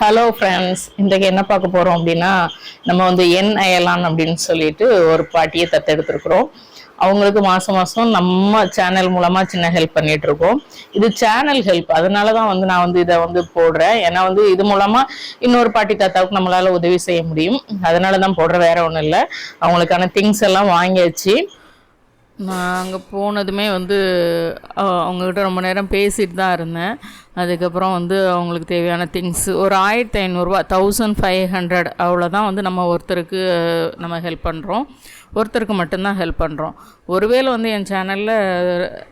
Hello friends இன்றைக்கு என்ன பார்க்க போகிறோம் அப்படின்னா நம்ம வந்து என் அயலான் அப்படின்னு சொல்லிட்டு ஒரு பாட்டியை தத்தெடுத்துருக்குறோம். அவங்களுக்கு மாதம் மாதம் நம்ம சேனல் மூலமாக சின்ன ஹெல்ப் பண்ணிகிட்ருக்கோம் இது சேனல் ஹெல்ப் அதனால தான் வந்து நான் வந்து இதை வந்து போடுறேன். ஏன்னா வந்து இது மூலமாக இன்னொரு பாட்டி தாத்தாவுக்கு நம்மளால் உதவி செய்ய முடியும். அதனால தான் போடுற வேற ஒன்றும் இல்லை. அவங்களுக்கான திங்ஸ் எல்லாம் வாங்கியாச்சு. நான் அங்கே போனதுமே வந்து அவங்கக்கிட்ட ரொம்ப நேரம் பேசிட்டு தான் இருந்தேன். அதுக்கப்புறம் வந்து அவங்களுக்கு தேவையான திங்ஸ் ஒரு ஆயிரத்தி ஐநூறுரூவா தௌசண்ட் ஃபைவ் ஹண்ட்ரட் அவ்வளோதான் வந்து நம்ம ஒருத்தருக்கு நம்ம ஹெல்ப் பண்ணுறோம் ஒருத்தருக்கு மட்டும்தான் ஹெல்ப் பண்ணுறோம் ஒருவேளை வந்து என் சேனலில்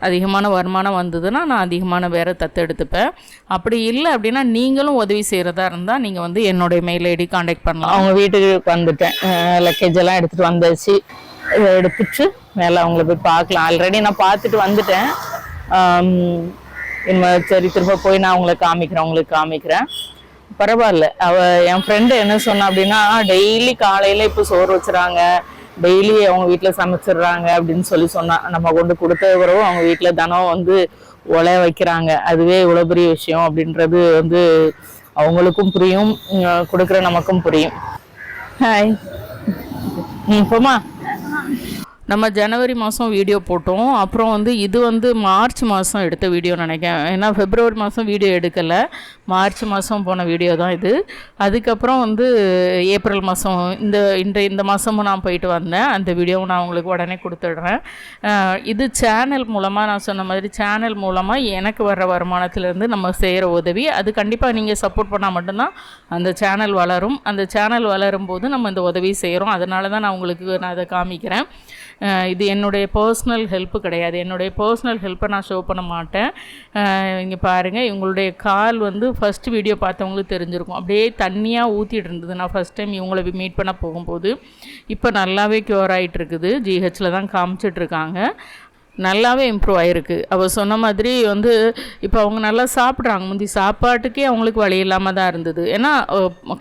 அதிகமான வருமானம் வந்ததுன்னா நான் அதிகமான வேற தத்தெடுத்துப்பேன் அப்படி இல்லை அப்படின்னா நீங்களும் உதவி செய்கிறதா இருந்தால் நீங்கள் வந்து என்னுடைய மெயில் ஐடி காண்டாக்ட் பண்ணலாம். அவங்க வீட்டுக்கு வந்துட்டேன். லக்கேஜ் எல்லாம் எடுத்துகிட்டு வந்தாச்சு. இதை எடுத்துட்டு மேலே அவங்கள போய் பார்க்கலாம். ஆல்ரெடி நான் பார்த்துட்டு வந்துட்டேன். ஆம், சரி திரும்ப போய் நான் அவங்கள காமிக்கிறேன் அவங்களுக்கு காமிக்கிறேன். பரவாயில்ல. அவ என் ஃப்ரெண்டு என்ன சொன்னா அப்படின்னா டெய்லி காலையில இப்போ சோறு வச்சுறாங்க. டெய்லி அவங்க வீட்டில் சமைச்சிடுறாங்க அப்படின்னு சொல்லி சொன்னா. நம்ம கொண்டு கொடுத்த பிறகு அவங்க வீட்டில் தினம் வந்து உலைய வைக்கிறாங்க. அதுவே இவ்வளோ பெரிய விஷயம் அப்படின்றது வந்து அவங்களுக்கும் புரியும். கொடுக்குற நமக்கும் புரியும். ஹாய் ம் போமா நம்ம ஜனவரி மாதம் வீடியோ போட்டோம். அப்புறம் வந்து இது வந்து மார்ச் மாதம் எடுத்த வீடியோ நினைக்கிறேன். ஏன்னா ஃபெப்ரவரி மாதம் வீடியோ எடுக்கலை. மார்ச் மாதம் போன வீடியோ தான் இது. அதுக்கப்புறம் வந்து ஏப்ரல் மாதம் இந்த இந்த இந்த மாதமும் நான் போயிட்டு வந்தேன். அந்த வீடியோவும் நான் உங்களுக்கு உடனே கொடுத்துடுறேன். இது சேனல் மூலமாக நான் சொன்ன மாதிரி சேனல் மூலமாக எனக்கு வர்ற வருமானத்திலேருந்து நம்ம செய்கிற உதவி. அது கண்டிப்பாக நீங்கள் சப்போர்ட் பண்ணால் மட்டும்தான் அந்த சேனல் வளரும். அந்த சேனல் வளரும் போது நம்ம இந்த உதவி செய்கிறோம் அதனால தான் நான் உங்களுக்கு நான் அதை காமிக்கிறேன். இது என்னுடைய பர்சனல் ஹெல்ப்பு கிடையாது. என்னுடைய பர்சனல் ஹெல்ப்பை நான் ஷோ பண்ண மாட்டேன். இங்கே பாருங்கள் இவங்களுடைய கால் வந்து ஃபஸ்ட் வீடியோ பார்த்தவங்களுக்கு தெரிஞ்சிருக்கும். அப்படியே தண்ணியாக ஊற்றிட்டு இருந்தது. நான் ஃபஸ்ட் டைம் இவங்கள மீட் பண்ண போகும்போது. இப்போ நல்லாவே க்யூர் ஆகிட்டு இருக்குது. ஜிஹெச்சில் தான் காமிச்சிட்டு இருக்காங்க. நல்லாவே இம்ப்ரூவ் ஆகிருக்கு அவள் சொன்ன மாதிரி வந்து இப்போ அவங்க நல்லா சாப்பிட்றாங்க. முந்தி சாப்பாட்டுக்கே அவங்களுக்கு வழி இல்லாமல் தான் இருந்தது. ஏன்னா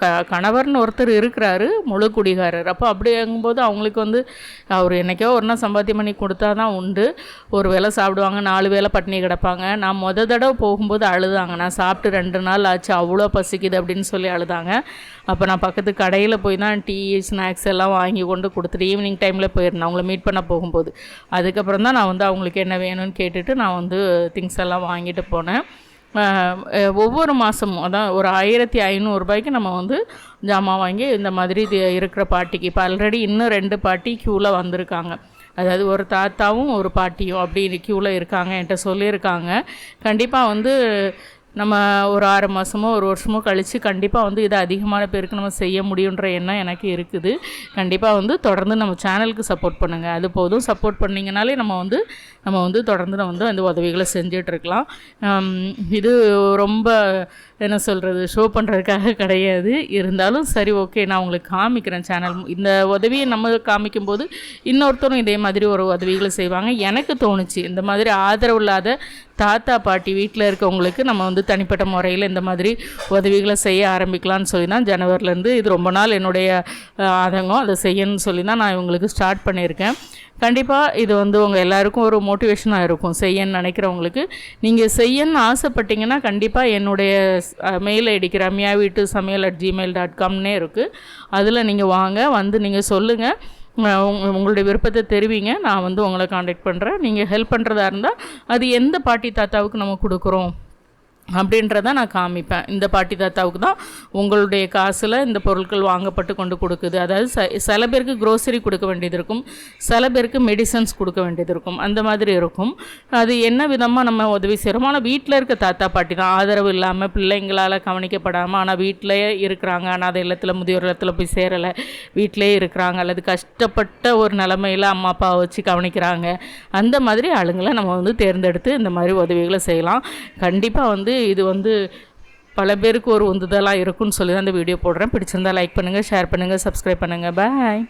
க கணவர்னு ஒருத்தர் இருக்கிறாரு முழு குடிகாரர். அப்போ அப்படிங்கும்போது அவங்களுக்கு வந்து அவர் என்னைக்கோ ஒரு நாள் சம்பாத்தியம் பண்ணி கொடுத்தா தான் உண்டு. ஒரு வேளை சாப்பிடுவாங்க நாலு வேளை பட்டினி கிடப்பாங்க. நான் முத தடவை போகும்போது அழுதாங்க. நான் சாப்பிட்டு ரெண்டு நாள் ஆச்சு அவ்வளோ பசிக்குது அப்படின்னு சொல்லி அழுதாங்க. அப்போ நான் பக்கத்து கடையில் போய் தான் டீ ஸ்நாக்ஸ் எல்லாம் வாங்கி கொண்டு கொடுத்துட்டு ஈவினிங் டைமில் போயிருந்தேன். அவங்கள மீட் பண்ண போகும்போது. அதுக்கப்புறம் தான் நான் வந்து அவங்களுக்கு என்ன வேணும்னு கேட்டுட்டு நான் வந்து திங்ஸ் எல்லாம் வாங்கிட்டு போனேன். ஒவ்வொரு மாதமும் அதான் ஒரு ஆயிரத்தி ஐநூறுரூபாய்க்கு நம்ம வந்து ஜாமான் வாங்கி இந்த மாதிரி இருக்கிற பாட்டிக்கு இப்போ ஆல்ரெடி இன்னும் ரெண்டு பாட்டி க்யூவில் வந்திருக்காங்க. அதாவது ஒரு தாத்தாவும் ஒரு பாட்டியும் அப்படி க்யூவில் இருக்காங்க என்கிட்ட சொல்லியிருக்காங்க. கண்டிப்பாக வந்து நம்ம ஒரு ஆறு மாதமோ ஒரு வருஷமோ கழித்து கண்டிப்பாக வந்து இதை அதிகமான பேருக்கு நம்ம செய்ய முடியுன்ற எண்ணம் எனக்கு இருக்குது. கண்டிப்பாக வந்து தொடர்ந்து நம்ம சேனலுக்கு சப்போர்ட் பண்ணுங்கள் அது போதும் சப்போர்ட் பண்ணிங்கனாலே நம்ம வந்து நம்ம வந்து தொடர்ந்து நம்ம வந்து அந்த உதவிகளை செஞ்சிட்ருக்கலாம் இது ரொம்ப என்ன சொல்கிறது ஷோ பண்ணுறதுக்காக கிடையாது. இருந்தாலும் சரி ஓகே நான் உங்களுக்கு காமிக்கிறேன் சேனல். இந்த உதவியை நம்ம காமிக்கும்போது இன்னொருத்தரும் இதே மாதிரி ஒரு உதவிகளை செய்வாங்க. எனக்கு தோணுச்சு இந்த மாதிரி ஆதரவு இல்லாத தாத்தா பாட்டி வீட்டில் இருக்கவங்களுக்கு நம்ம வந்து தனிப்பட்ட முறையில் இந்த மாதிரி உதவிகளை செய்ய ஆரம்பிக்கலாம்னு சொல்லி தான் ஜனவரிலேருந்து இது ரொம்ப நாள் என்னுடைய ஆதங்கம். அதை செய்யணும்னு சொல்லி தான் நான் இவங்களுக்கு ஸ்டார்ட் பண்ணியிருக்கேன். கண்டிப்பாக இது வந்து உங்கள் எல்லாருக்கும் ஒரு மோட்டிவேஷனாக இருக்கும் செய்யன்னு நினைக்கிறவங்களுக்கு. நீங்கள் செய்யன்னு ஆசைப்பட்டீங்கன்னா கண்டிப்பாக என்னுடைய மெயில் ஐடிக்கு ரம்யா வீட்டு சமையல் அட் ஜிமெயில் டாட் காம்னே இருக்குது அதில் நீங்கள் வாங்க வந்து நீங்கள் சொல்லுங்கள் உங்களுடைய விருப்பத்தை தெரிவிங்க. நான் வந்து உங்களை காண்டாக்ட் பண்ணுறேன் நீங்கள் ஹெல்ப் பண்ணுறதா இருந்தால் அது எந்த பாட்டி தாத்தாவுக்கு நம்ம கொடுக்குறோம்? அப்படின்றத நான் காமிப்பேன். இந்த பாட்டி தாத்தாவுக்கு தான் உங்களுடைய காசில் இந்த பொருட்கள் வாங்கப்பட்டு கொண்டு கொடுக்குது. அதாவது ச சில பேருக்கு க்ரோசரி கொடுக்க வேண்டியது இருக்கும். சில பேருக்கு மெடிசன்ஸ் கொடுக்க வேண்டியது இருக்கும். அந்த மாதிரி இருக்கும். அது என்ன விதமாக நம்ம உதவி செய்கிறோம் ஆனால் வீட்டில் இருக்க தாத்தா பாட்டி தான். ஆதரவு இல்லாமல் பிள்ளைங்களால் கவனிக்கப்படாமல் ஆனால் வீட்டிலேயே இருக்கிறாங்க. அனாதை இல்லத்தில் முதியோர் இல்லத்தில் போய் சேரலை. வீட்டிலே இருக்கிறாங்க. அல்லது கஷ்டப்பட்ட ஒரு நிலமையில் அம்மா அப்பாவை வச்சு கவனிக்கிறாங்க. அந்த மாதிரி ஆளுங்களை நம்ம வந்து தேர்ந்தெடுத்து இந்த மாதிரி உதவிகளை செய்யலாம். கண்டிப்பாக வந்து இது வந்து பல பேருக்கு ஒரு உந்துதலாக இருக்கும்னு சொல்லி தான் இந்த வீடியோ போடுறேன். பிடிச்சிருந்தா லைக் பண்ணுங்கள் ஷேர் பண்ணுங்கள் சப்ஸ்கிரைப் பண்ணுங்கள் பாய்